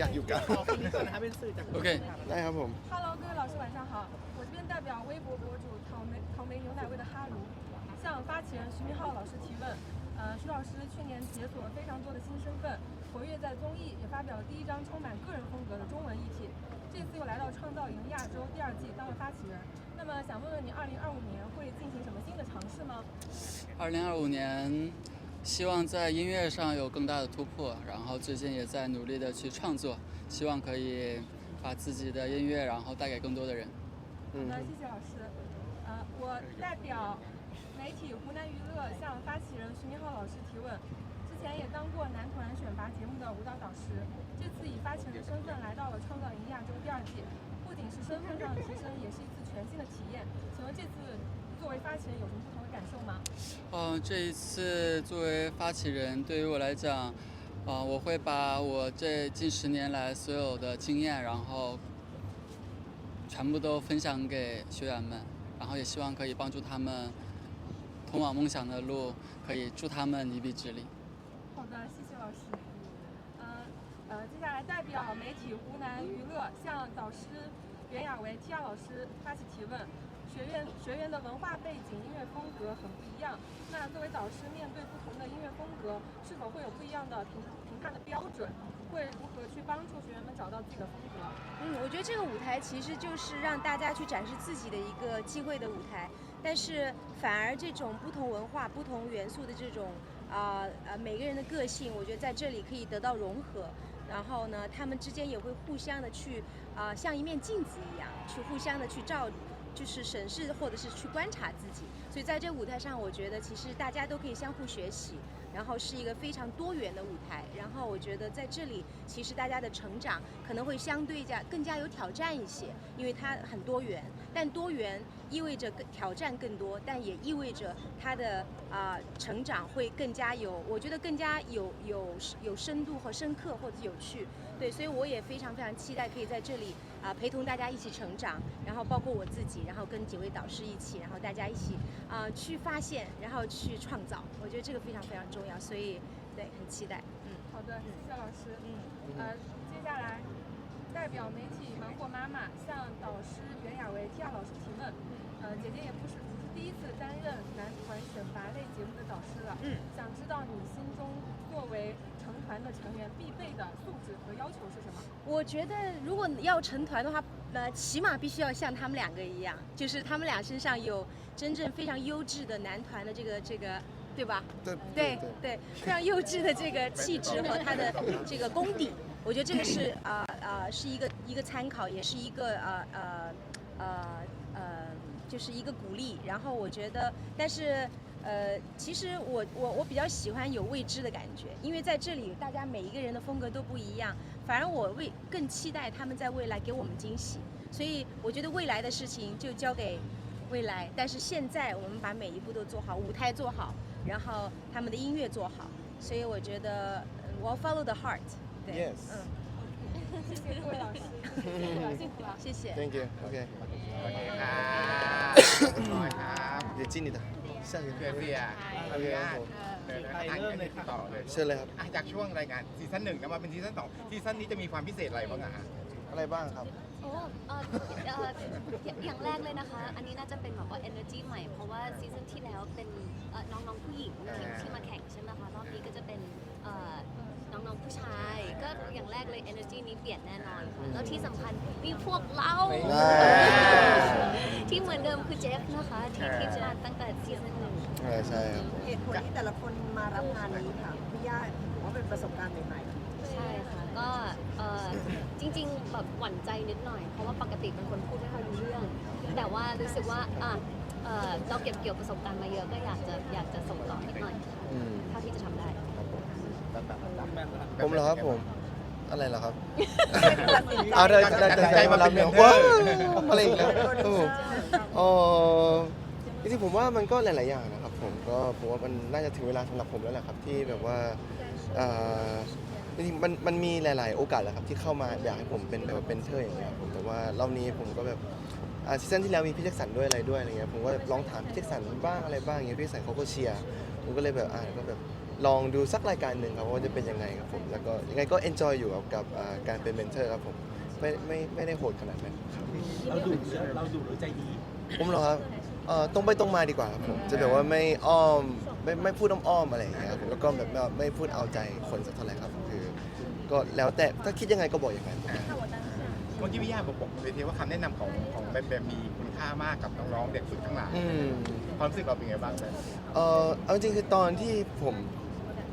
อยากอยู่กับ ขอคนนี้ก่อนนะคะเป็นสื่อจาก โอเค ได้ครับผม Hello，各位老师晚上好，我这边代表微博博主草莓草莓牛奶味的哈卢，向发起人徐明浩老师提问。呃，徐老师去年解锁了非常多的新身份，活跃在综艺，也发表了第一张充满个人风格的中文议题。这次又来到创造营亚洲第二季当了发起人，那么想问问你，二零二五年会进行什么新的尝试吗？二零二五年， 希望在音乐上有更大的突破，然后最近也在努力的去创作，希望可以把自己的音乐然后带给更多的人。嗯好的，谢谢老师。呃，我代表媒体湖南娱乐向发起人徐明浩老师提问。之前也当过男团选拔节目的舞蹈导师，这次以发起人的身份来到了创造营亚洲第二季，不仅是身份上的提升，也是一次全新的体验。请问这次作为发起人有什么不同的感受吗？嗯、这一次作为发起人，对于我来讲，呃，我会把我这近十年来所有的经验，然后全部都分享给学员们，然后也希望可以帮助他们通往梦想的路，可以助他们一臂之力。好的，谢谢老师。呃呃，接下来代表媒体湖南娱乐向导师袁娅维 T R 老师发起提问。学院学员的文化背景、音乐风格很不一样。那作为导师，面对不同的音乐风格，是否会有不一样的评评判的标准？会如何去帮助学员们找到自己的风格？嗯，我觉得这个舞台其实就是让大家去展示自己的一个机会的舞台，但是反而这种不同文化、不同元素的这种啊呃每个人的个性，我觉得在这里可以得到融合。然后呢，他们之间也会互相的去啊、像一面镜子一样，去互相的去照，就是审视或者是去观察自己。所以在这舞台上，我觉得其实大家都可以相互学习，然后是一个非常多元的舞台。然后我觉得在这里，其实大家的成长可能会相对加更加有挑战一些，因为它很多元。但多元意味着更挑战更多，但也意味着它的啊、成长会更加有，我觉得更加有有有深度和深刻或者有趣。对，所以我也非常非常期待可以在这里啊、陪同大家一起成长，然后包括我自己，然后跟几位导师一起，然后大家一起啊、去发现，然后去创造。我觉得这个非常非常重要，所以对很期待。嗯好的，谢谢老师。嗯。呃，接下来代表媒体芒果妈妈向导师袁娅维 T R 老师提问。呃，姐姐也不是不是第一次担任男团选拔类节目的导师了。嗯。想知道你心中作为成团的成员必备的素质和要求是什么？我觉得如果要成团的话，呃，起码必须要像他们两个一样，就是他们俩身上有真正非常优质的男团的这个这个，对吧？对对对，非常优质的这个气质和他的这个功底，我觉得这个是啊啊、是一个一个参考，也是一个呃呃呃呃，就是一个鼓励。然后我觉得，但是呃其实我我我比较喜欢有未知的感觉因为在这里大家每一个人的风格都不一样反而我为更期待他们在未来给我们惊喜。所以我觉得未来的事情就交给未来但是现在我们把每一步都做好舞台做好然后他们的音乐做好所以我觉得我要 follow the heart 对 yes 嗯。谢谢各位老师。辛苦了辛苦了谢谢。thank you ok 嗯也尽力的 บร้อยครับเดี๋ยวจิ้นดิตาใช่เพื่อเสียขออนุญาตเดินทางกันต่อเลยเชิญเลยครับ อะจากช่วงรายการซีซั่นหนึ่งนะมาเป็นซีซั่นสองซีซั่นนี้จะมีความพิเศษอะไรบ้างอะฮะอะไรบ้างครับ โอ้เอ่อเอ่ออย่างแรกเลยนะคะ อันนี้น่าจะเป็นแบบว่า energy ใหม่ เพราะว่าซีซั่นที่แล้วเป็นเอ่อน้องๆผู้หญิงทีมที่มาแข่งใช่ไหมคะ รอบนี้ก็จะเป็นเอ่อน้องๆผู้ชาย ก็อย่างแรกเลย energy นี้เปลี่ยนแน่นอนค่ะแล้วที่สำคัญมีพวกเรา อ่าที่เห มือนเดิมคือเจฟนะคะ ที่ที่จะมาตั้งแต่ซีซั่นหนึ่งใช่ใช่ครับเหตุผลที่แต่ละคนมารับงานนี้ค่ะพี่ย่าถือว่าเป็นประสบการณ์ใหม่ ใช่ค่ะก็เอ่อจริงๆแบบหวั่นใจนิดหน่อย เพราะว่าปกติเป็นคนพูดไม่ค่อยรู้เรื่อง แต่ว่ารู้สึกว่าอะเอ่อเราเก็บเกี่ยวประสบการณ์มาเยอะก็อยากจะอยากจะส่งต่อนิดหน่อยค่ะอืมเท่าที่จะทำได้ผมเหรอครับผม อะไรเหรอครับ เอาได้ได้ได้ใจมารับเนี่ยว้าวอะไรอีกแล้วครับผมอ๋อจริงๆผมว่ามันก็หลาย ๆ อย่างนะครับผมก็ผมว่ามันน่าจะถึงเวลาสำหรับผมแล้วแหละครับที่แบบว่าเอ่อจริงๆมันมันมีหลาย ๆ โอกาสแหละครับที่เข้ามาอยากให้ผมเป็นแบบว่าเป็นเทอร์อย่างเงี้ยครับผมแต่ว่ารอบนี้ผมก็แบบอ่า ซีซั่นที่แล้วมีพี่แจ็คสันด้วยอะไรด้วยอะไรเงี้ยผมก็ลองถามพี่แจ็คสันบ้างอะไรบ้างอย่างเงี้ยพี่แจ็คสันเขาก็เชียร์ผมก็เลยแบบอ่าก็แบบลองดูสักรายการหนึ่งครับว่าจะเป็นยังไงครับผมแล้วก็ยังไงก็ enjoy อยู่กับกับอ่าการเป็นเมนเทอร์ครับผมไม่ไม่ไม่ได้โหดขนาดนั้นครับเราดุเราดุหรือใจดีผมเหรอครับเอ่อตรงไปตรงมาดีกว่าครับผมจะแบบว่าไม่อ้อมไม่ไม่พูดอ้อมๆอะไรอย่างเงี้ยครับผมแล้วก็แบบไม่ไม่พูดเอาใจคนสักเท่าไหร่ครับคือ ก็แล้วแต่ถ้าคิดยังไงก็บอกอย่างนั้น เมื่อกี้พี่ย่าบอกบอกเวทีว่าคำแนะนำของของแบมแบมมีคุณค่ามากกับน้องๆเด็กฝึกทั้งหลายอืมความรู้สึกเราเป็นไงบ้างแบมเออเอาจริงๆคือตอนที่ผม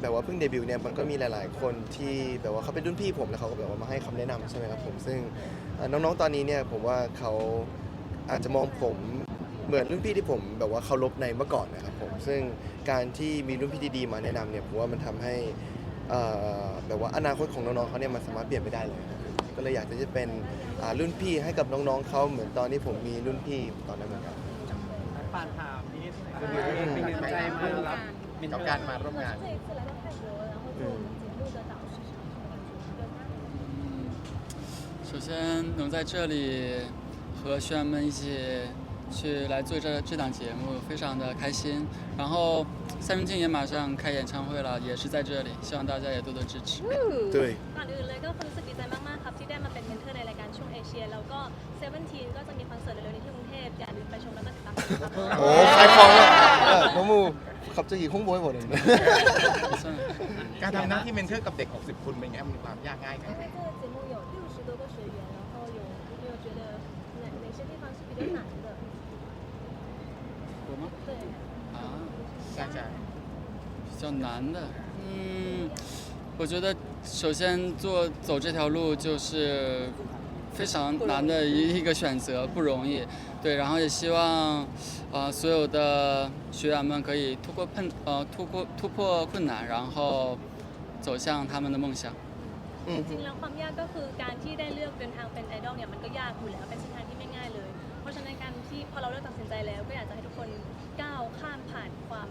แบบว่าเพิ่งเดบิวต์เนี่ยมันก็มีหลาย ๆ คนที่แบบว่าเขาเป็นรุ่นพี่ผมแล้วเขาก็แบบว่ามาให้คำแนะนำใช่ไหมครับผมซึ่งเอ่อน้องๆตอนนี้เนี่ยผมว่าเขาอาจจะมองผมเหมือนรุ่นพี่ที่ผมแบบว่าเคารพในเมื่อก่อนนะครับผมซึ่งการที่มีรุ่นพี่ดีๆมาแนะนำเนี่ยผมว่ามันทำให้เอ่อแบบว่าอนาคตของน้องๆเขาเนี่ยมันสามารถเปลี่ยนไปได้เลยครับ ก็เลยอยากจะเป็นอ่ารุ่นพี่ให้กับน้องๆเขาเหมือนตอนที่ผมมีรุ่นพี่ตอนนั้นเหมือนกัน ปานถามนิดเป็นกำลังใจมารับเมนเท กับ อ การ ร์ มาร่วมงาน 这一次来到泰国，然后做我们节目的导师是什么感觉？首先能在这里和学员们一起去来做这这档节目，非常的开心。然后三明镜也马上开演唱会了，也是在这里，希望大家也多多支持。对 ก่อนอื่นเลยก็รู้สึกดีใจม ก็เซเว่นทีก็จะมีคอนเสิร์ตเร็วๆนี้ที่กรุงเทพอย่าลืมไปชมแล้วก็ติดตามกันนะครับ โอ้ขายของแล้วเออผมมูขับจะกี่ข้องบอยหมดเลย 算了 การทำหน้าที่เมนเทอร์กับเด็ก 60 คนเป็นไงมันมีความยากง่ายกัน 因为这个节目有六十多个学员，然后有有没有觉得哪哪些地方是比较难的？我吗？对，啊， ใช่ใช่ 比较难的，嗯，我觉得首先做走这条路就是 非常难的一一个选择，不容易。对，然后也希望，呃，所有的学员们可以突破困呃突破突破困难，然后走向他们的梦想。 อืม จริงๆแล้วความยากก็คือการที่ได้เลือกเดินทางเป็นไอดอลเนี่ยมันก็ยากอยู่แล้วเป็นเส้นทางที่ไม่ง่ายเลย เพราะฉะนั้นการที่พอเราเลือกตัดสินใจแล้ว ก็อยากจะให้ทุกคนก้าวข้ามผ่านความ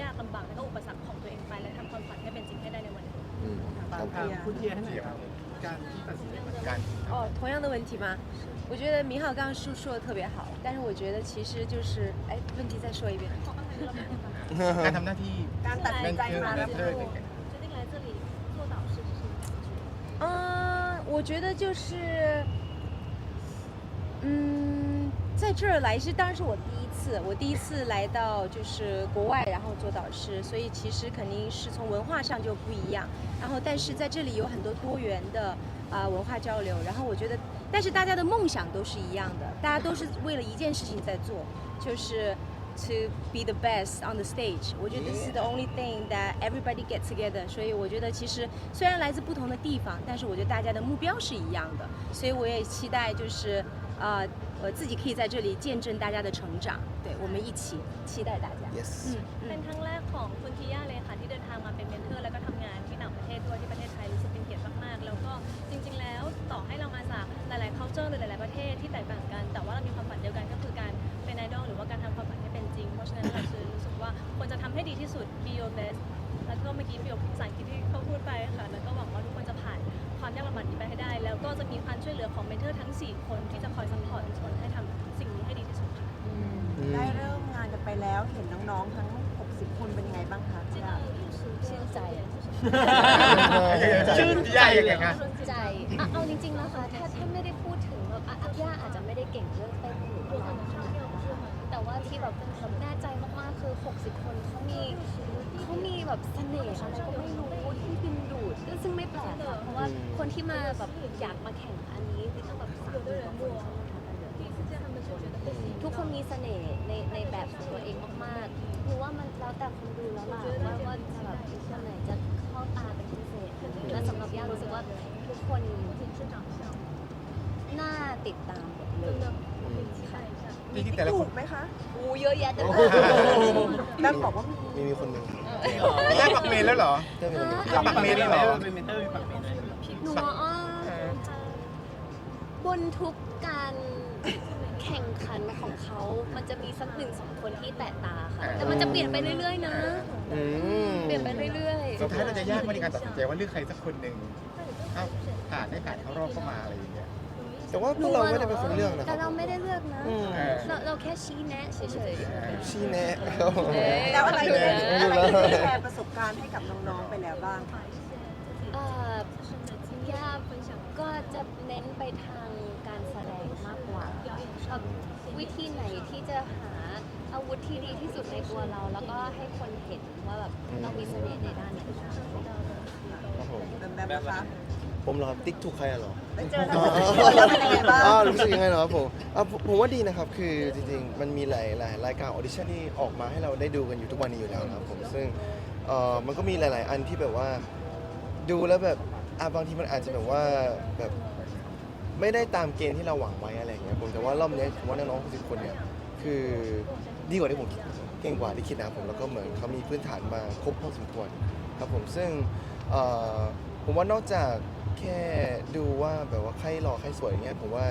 ยากลำบากและก็อุปสรรคของตัวเองไปและทำความฝันให้เป็นจริงให้ได้ในวันนี้ อืมค ปา รั น บ ถามคุณเทียให้หน่อยครับ การที่ตัดสินใจมา การ 哦，同样的问题吗？我觉得明浩刚刚说说的特别好，但是我觉得其实就是，哎，问题再说一遍。 การทำหน้าที่ การตัด เม สิน น ใจ เทอร์ มา เม รับ นเทอร์ 决定来这里做导师是什么感觉？嗯，我觉得就是，嗯， 在这儿来是当然是我第一次，我第一次来到就是国外，然后做导师，所以其实肯定是从文化上就不一样。然后但是在这里有很多多元的啊、文化交流，然后我觉得，但是大家的梦想都是一样的，大家都是为了一件事情在做，就是。To be the best on the stage，我觉得 this is the only thing that everybody get together。所以我觉得其实虽然来自不同的地方，但是我觉得大家的目标是一样的。所以我也期待就是呃我自己可以在这里见证大家的成长，对我们一起期待大家。 yes 嗯 เป็ 嗯 นครั้งแรกของคุณทิยาเลยค่ะที่เดินทางมาเป็นเมนเทอร์แล้วก็ทำงานที่ต่างประเทศด้วยที่ประเทศไทยรู้สึกเป็นเกียรติมากๆ แล้วก็จริง ๆ แล้วต่อให้เรามาจากหลาย ๆ culture หรือหลาย ๆ ประเทศที่แตกต่างกัน แต่ว่าเรามีความฝันเดียวกันก็คือการเป็นไอดอลหรือว่าการทำความฝันให้เป็นจริง เพราะฉะนั้นเราคือรู้สึกว่าควรจะทำให้ดีที่สุด be your best แล้วก็เมื่อกี้ประโยคภาษาอังกฤษที่เขาพูดไปค่ะ แล้วก็หวังว่าทุกคนจะผ่าน ความยากลำบากนี้ไปให้ได้ แล้วก็จะมีความช่วยเหลือของเมนเทอร์ทั้ง 4 คนที่จะคอยซัพพอร์ตทุกคนให้ทำสิ่งนี้ให้ดีที่สุดค่ะได้เริ่มงานกันไปแล้วเห็นน้องๆทั้ง 60 คนเป็นยังไงบ้างคะพี่ย่าชื่นใจ ชื่นใจยังไงคะใจอะเอาจริงๆนะคะถ้าถ้าไม่ได้พูดถึงแบบอะอัพย่าอาจจะไม่ได้เก่งเรื่องเต้นหรืออะไรขนาดนั้นนะคะแต่ว่าที่แบบเป็นแบบแน่ใจมากๆ คือ 60 คนเขามีเขามีแบบเสน่ห์อะไไม่รู้ที่ดึงดูดซึ่งไม่แปลกค่ะเพราะว่าคนที่มาแบบอยากมาแข่งอันนี้ต้องแบบสามหนกวคนมทุกคนมีเสน่ห์ในในแบบของตัวเองมากๆคือว่ามันแล้วแต่คนดูแล้วล่ะว่าจะแบบคนไหนจะเข้าตาเป็นพิเศษและสำหรับย่ารู้สึกว่าทุกคนน่าติดตามหมดเลย จริงๆแต่ละคถูน กไหมคะอูเยอะแยะเต็มไปแดันบอกว่ามีมีมีคนหนึ่งพี่ย่าปักเมนแล้วเหรอได้เป็นคนหนึ่งพี่ย่าปักเมนแล้วเหรอ เป็นเมนเตอร์มีปักเมนหนูว่าอ้อบนทุกการแข่งขันของเขามันจะมีสักหนึ่งสองคนที่แตะตาค่ะ แต่มันจะเปลี่ยนไปเรื่อยๆนะ อืมเปลี่ยนไปเรื่อยๆ สุดท้ายเราจะยากไหมในการตัดสินใจว่าเลือกใครสักคนหนึ่งเข้าผ่านได้ผ่านเข้ารอบเข้ามาอะไรอย่างเงี้ย แต่ว่าพวกเราไม่ได้เป็นคนเลือกนะคแต่รับ เราไม่ได้เลือกนะอืม เราเราแค่ชี้แนะเฉยๆ ชี้แนะครับผม แล้วอะไรที่เอออะไรที่แชร์ประสบการณ์ให้กับน้องๆไปแล้วบ้าง เอ่อย่าก็จะเน้นไปทางการแสดงมากกว่าเอ่อวิธีไหนที่จะหาอาวุธที่ดีที่สุดในตัวเรา แล้วก็ให้คนเห็นว่าแบบเรามีเสน่ห์ในด้านนี้ครับผม แบบแบบนะคะ ผมเหรอครับติ๊กถูกใครอะเหรอ ไปเจอทั้งหมดกี่คนแล้วเป็นยังไงบ้างอ๋อรู้สึกยังไงเหรอครับผมอะผมผมว่าดีนะครับ คือจริงๆ มันมีหลายหลายรายการออดิชั่นที่ออกมาให้เราได้ดูกันอยู่ทุกวันนี้อยู่แล้วนะครับผม ซึ่งเอ่อมันก็มีหลาย ๆ อันที่แบบว่าดูแล้วแบบอะบางทีมันอาจจะแบบว่าแบบไม่ได้ตามเกณฑ์ที่เราหวังไว้อะไรอย่างเงี้ยผมแต่ว่ารอบนี้ผมว่าน้องๆสิบคนเนี่ยคือดีกว่าที่ผมคิดเก่งกว่าที่คิดนะครับผมแล้วก็เหมือนเขามีพื้นฐานมาครบพอสมควรครับผมซึ่งเอ่อผมว่านอกจาก แค่ดูว่าแบบว่าใครหล่อใครสวยอย่างเงี้ยผมว่า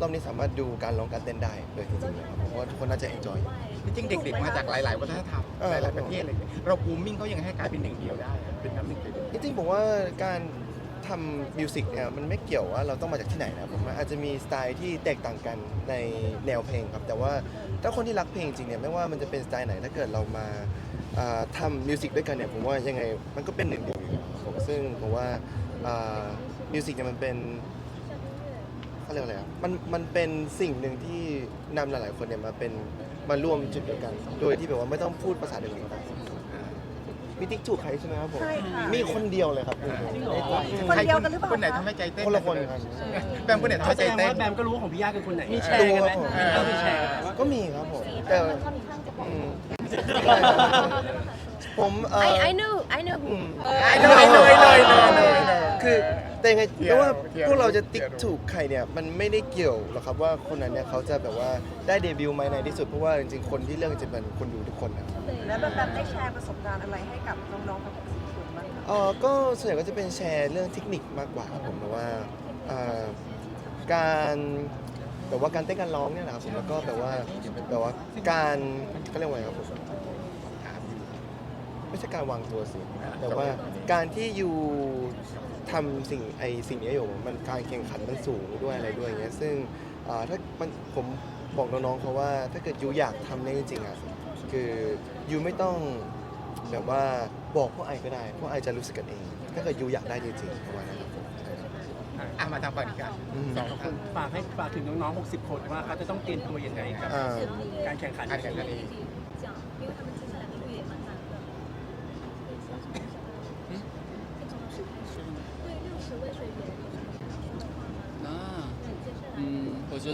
รอบนี้สามารถดูการร้องการเต้นได้เลยจริงๆนะครับผมว่าทุกคนน่าจะเอนจอย จริงๆเด็กๆมาจากหลาย ๆ วัฒนธรรมเออ หลายๆประเทศอะไรอย่างเงี้ยเราบูมมิ่งเขายังไงให้กลายเป็นหนึ่งเดียวได้อะเป็นน้ำหนึ่งเดียวจริงๆผมว่าการทำมิวสิกเนี่ยมันไม่เกี่ยวว่าเราต้องมาจากที่ไหนนะผมว่าอาจจะมีสไตล์ที่แตกต่างกันในแนวเพลงครับ แต่ว่าถ้าคนที่รักเพลงจริงเนี่ยไม่ว่ามันจะเป็นสไตล์ไหนถ้าเกิดเรามาอ่าทำมิวสิกด้วยกันเนี่ยผมว่ายังไงมันก็เป็นหนึ่งเดียวอยู่แล้วครับผมซึ่งผมว่า มิวสิกเนี่ยมันเป็นเขาเรียกว่าอะไรอะมันมันเป็นสิ่งหนึ่งที่นำหลายๆคนเนี่ยมาเป็นมาร่วมจุดเดียวกัน โดยที่แบบว่าไม่ต้องพูดภาษาเดียวกันก็ได้พี่ติ๊กถูกใครใช่ไหมครับผม ใช่ค่ะ มีคนเดียวเลยครับคนเดียวกันหรือเปล่าคนไหนคะทำให้ใจเต้นคนละคนครับแบมคนไหนทำเขาให้แสใจดงเต้นว่าแบมก็รู้ว่าของพี่ย่าคือคนไหนมีแชร์กันไหมเออก็มีแชร์กันว่าก็มีครับผมสีแต่มันค่อนข้างจะบอกอืมผมเออ I I know I know อืมไอ้เล ยเลยเลยเลยเลยคือแต่ยังไงเที่ยวไม่ว่าเที่ยวพวกเราจะติ๊กเที่ยว ถูกใครเนี่ยมันไม่ได้เกี่ยวหรอกครับว่าคนนั้นเนี่ยเขาจะแบบว่าได้เดบิวต์ไหมในที่สุดเพราะว่าจริงๆคนที่เลือกจะเป็นคนดูทุกคนนะแล้วแบบแบบได้แชร์ประสบการณ์อะไรให้กับน้องๆทั้ง14คนบ้างคะเออก็ส่วนใหญ่ก็จะเป็นแชร์เรื่องเทคนิคมากกว่าครับผมแต่ว่าเอ่อการแบบว่าการเต้นการร้องเนี่ยแหละครับผมแล้วก็แบบว่าแบบว่าการก็เรียกว่าไงครับผมไม่ใช่การวางตัวสิแต่ว่าการที่อยู่ ทำสิ่งไอสิ่งนี้อยู่มันการแข่งขันมันสูงด้วยอะไรด้วยอย่างเงี้ยซึ่งอ่าถ้ามันผมบอกน้องๆเขาว่าถ้าเกิดยูอยากทำเนี่ยจริงๆอะคือยูไม่ต้องแบบว่าบอกพวกไอก็ได้พวกไอจะรู้สึกกันเอง ถ้าเกิดยูอยากได้จริงๆประมาณนั้นครับผมอะมาทางฝั่งนี้กันอืม สองท่านฝากให้ฝากถึงน้องๆ 60 คนว่าเขาจะต้องเตรียมตัวยังไงกับอ่า การแข่งขันการแข่งขันเ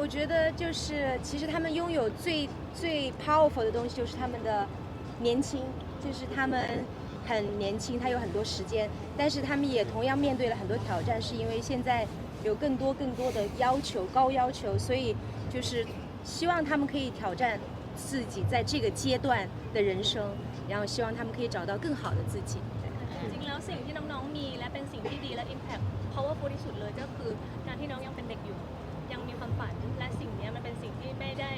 我觉得就是其实他们拥有最最 powerful 的东西就是他们的年轻，就是他们很年轻，他有很多时间，但是他们也同样面对了很多挑战，是因为现在有更多更多的要求，高要求，所以就是希望他们可以挑战自己在这个阶段的人生，然后希望他们可以找到更好的自己。 จริงๆแล้วสิ่งที่น้องๆมีและเป็นสิ่งที่ดีและ impact powerful ที่สุดเลยก็คือการที่น้องยังเป็นเด็กอยู่ ยังมีความ ฝันและสิ่งเนี้ยมันเป็นสิ่งที่ไม่ได้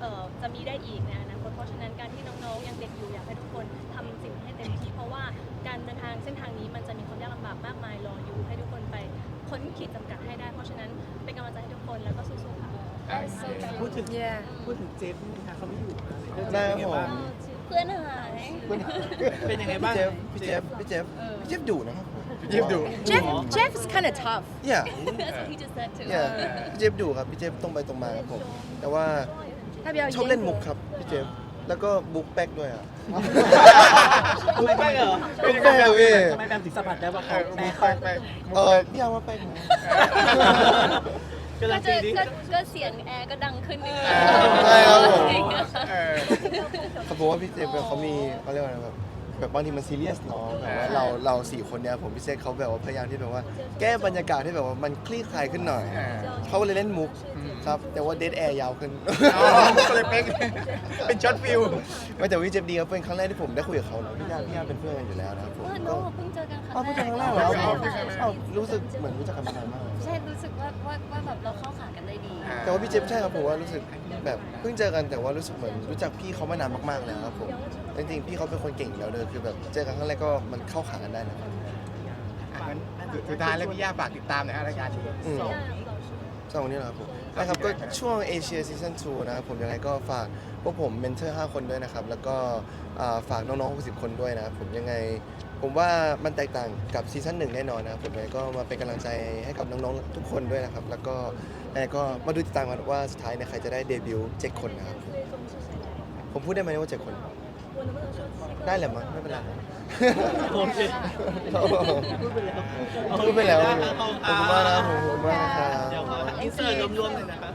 เอ่อจะมีได้อีกในอนาคตเพราะฉะนั้นการที่น้องๆยังเด็กอยู่อยากให้ทุกคนทำสิ่งให้เต็มที่เพราะว่าการเดินทางเส้นทางนี้มันจะมีความยากลำบากมากมายรออยู่ให้ทุกคนไปพ้นขีดจำกัดให้ได้ เพราะฉะนั้นเป็นกำลังใจให้ทุกคนแล้วก็สู้ๆค่ะอะพูดถึง Yeah. พูดถึงเจฟนี่ค่ะเขาไม่อยู่ได้ครับผมเพื่อนหายเป็นยังไงบ้างพี่เจฟพี่เจฟพี่เจฟพี่เจฟดุนะครับ เจฟดู Jeff Jeff is kind of tough. yeah That's what he just said too. yeah พี่เจฟดูครับพี่เจฟตรงไปตรงมาครับผม แต่ว่าชอบเล่นมุกครับพี่เจฟแล้วก็บุกแป๊กด้วยอะ ทำไมแป๊กเหรอเป็นยังไงแป้งเว้ย ทำไมแป้งถึงสัมผัสได้วะเขาแป้งแป๊กเออพี่เอาว่าแป๊กไหก็จะก็เสียงแอร์ก็ดังขึ้นนิดนึงใช่ครับผมเขาบอกว่าพี่เจฟเขามีเขาเรียกว่าอะไรแบบ แบบบางทีมันซีเรียสเนาะแบบว่าเราเราสี่คนเนี่ยผมพี่เซคเขาแบบว่าพยายามที่แบบว่า แก้บรรยากาศให้แบบว่ามันคลี่คลายขึ้นหน่อยอ่าเขาก็เลยเล่นมุกครับ แต่ว่าเดทแอร์ยาวขึ้น อ๋อก็เลยเป็นเป็นช็อตฟิลไม่แต่วิเจ็บดีครับเป็นครั้งแรกที่ผมได้คุยกับเขาเนอะพี่ย่าพี่ย่าเป็นเพื่อนกันอยู่แล้วนะครับผมเออก็โน้เพิ่งเจอกันคอ้าวรั้เพิ่งงแรเจอกครั้งแรกเหรอใช่อ้าวใช่ใช่อ้าวรู้สึกเหมือนรู้จักกันมานานมากเลยใช่รู้สึกว่าว่าว่าแบบเราเข้าขากันได้ดี แต่ว่าพี่เจฟใช่ครับผมว่ารู้สึกแบบเพิ่งเจอกันแต่ว่ารู้สึกเหมือนรู้จักพี่เขามานานมากๆแล้วครับผม จริงๆพี่เขาเป็นคนเก่งอยู่แล้วเลยคือแบบเจอกันครั้งแรกก็มันเข้าขากันได้นะครับอะงั้นสุดท้ายแล้วพี่ย่าฝากติดตามหน่อยฮะรายการนี้ อืม สองวันนี้เหรอครับผมนะครับก็ช่วงเอเชียซีซั่น2นะครับผมยังไงก็ฝากพวกผมเมนเทอร์ 5 คนด้วยนะครับ แล้วก็อ่าฝากน้องๆ 60 คนด้วยนะครับผมยังไง ผมว่ามันแตกต่างกับซีซั่นหนึ่งแน่นอนนะครับผมยังไงก็มาเป็นกำลังใจให้กับน้องๆ ทุกคนด้วยนะครับ แล้วก็ยังไงก็มาดูติดตามกันว่าสุดท้ายเนี่ยใครจะได้เดบิวต์เจ็ดคนนะครับผมพูดได้ไหมว่าเจ็ดคน ได้แหละมั้งไม่เป็นไรโอเคพูดไปแล้วขอบคุณมากนะขอบคุณมากนะครับ เดี๋ยวขออินเสิร์ตรวมๆเลยนะครับ